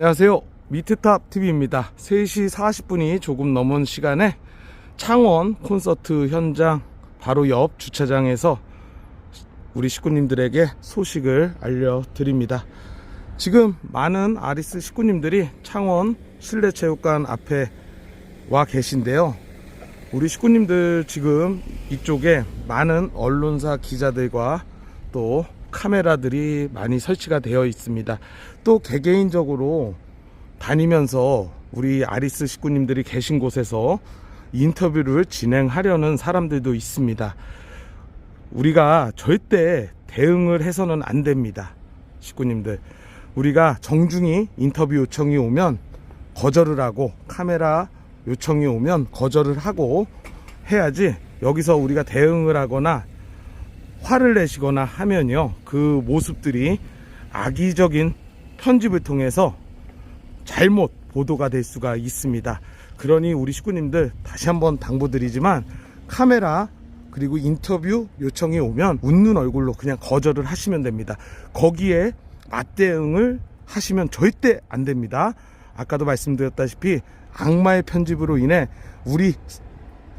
안녕하세요. 미트탑 TV입니다. 3시 40분이 조금 넘은 시간에 창원 콘서트 현장 바로 옆 주차장에서 우리 식구님들에게 소식을 알려드립니다. 지금 많은 아리스 식구님들이 창원 실내체육관 앞에 와 계신데요. 우리 식구님들 지금 이쪽에 많은 언론사 기자들과 또 카메라들이 많이 설치가 되어 있습니다. 또 개개인적으로 다니면서 우리 아리스 식구님들이 계신 곳에서 인터뷰를 진행하려는 사람들도 있습니다. 우리가 절대 대응을 해서는 안 됩니다. 식구님들. 우리가 정중히 인터뷰 요청이 오면 거절을 하고 카메라 요청이 오면 거절을 하고 해야지 여기서 우리가 대응을 하거나 화를 내시거나 하면요 그 모습들이 악의적인 편집을 통해서 잘못 보도가 될 수가 있습니다. 그러니 우리 식구님들 다시 한번 당부드리지만 카메라 그리고 인터뷰 요청이 오면 웃는 얼굴로 그냥 거절을 하시면 됩니다. 거기에 맞대응을 하시면 절대 안 됩니다. 아까도 말씀드렸다시피 악마의 편집으로 인해 우리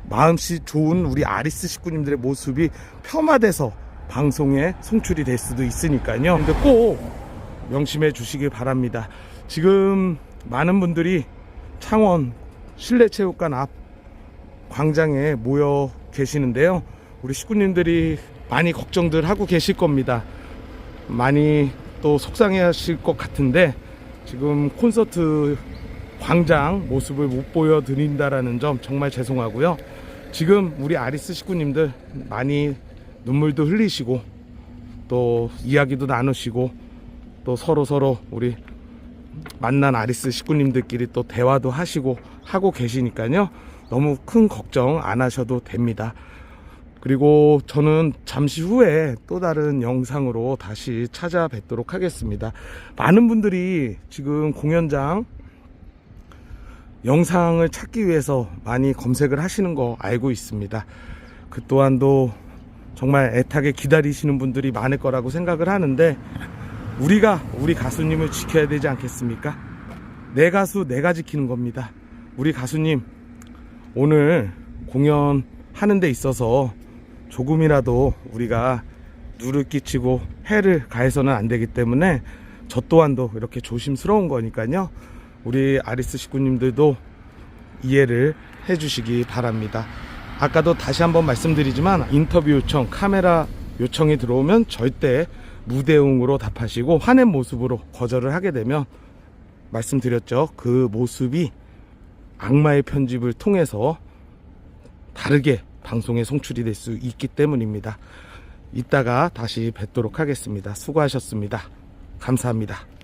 마음씨 좋은 우리 아리스 식구님들의 모습이 폄하돼서 방송에 송출이 될 수도 있으니까요. 근데 꼭 명심해 주시길 바랍니다. 지금 많은 분들이 창원 실내체육관 앞 광장에 모여 계시는데요. 우리 식구님들이 많이 걱정들 하고 계실 겁니다. 많이 또 속상해 하실 것 같은데 지금 콘서트 광장 모습을 못 보여드린다라는 점 정말 죄송하고요. 지금 우리 아리스 식구님들 많이 눈물도 흘리시고 또 이야기도 나누시고 또 서로 서로 우리 만난 아리스 식구님들끼리 또 대화도 하시고 하고 계시니까요. 너무 큰 걱정 안 하셔도 됩니다. 그리고 저는 잠시 후에 또 다른 영상으로 다시 찾아뵙도록 하겠습니다. 많은 분들이 지금 공연장 영상을 찾기 위해서 많이 검색을 하시는 거 알고 있습니다. 그 또한도 정말 애타게 기다리시는 분들이 많을 거라고 생각을 하는데 우리가 우리 가수님을 지켜야 되지 않겠습니까? 내 가수 내가 지키는 겁니다. 우리 가수님 오늘 공연 하는 데 있어서 조금이라도 우리가 누를 끼치고 해를 가해서는 안 되기 때문에 저 또한도 이렇게 조심스러운 거니까요. 우리 아리스 식구님들도 이해를 해주시기 바랍니다. 아까도 다시 한번 말씀드리지만 인터뷰 요청, 카메라 요청이 들어오면 절대 무대응으로 답하시고 화낸 모습으로 거절을 하게 되면 말씀드렸죠. 그 모습이 악마의 편집을 통해서 다르게 방송에 송출이 될 수 있기 때문입니다. 이따가 다시 뵙도록 하겠습니다. 수고하셨습니다. 감사합니다.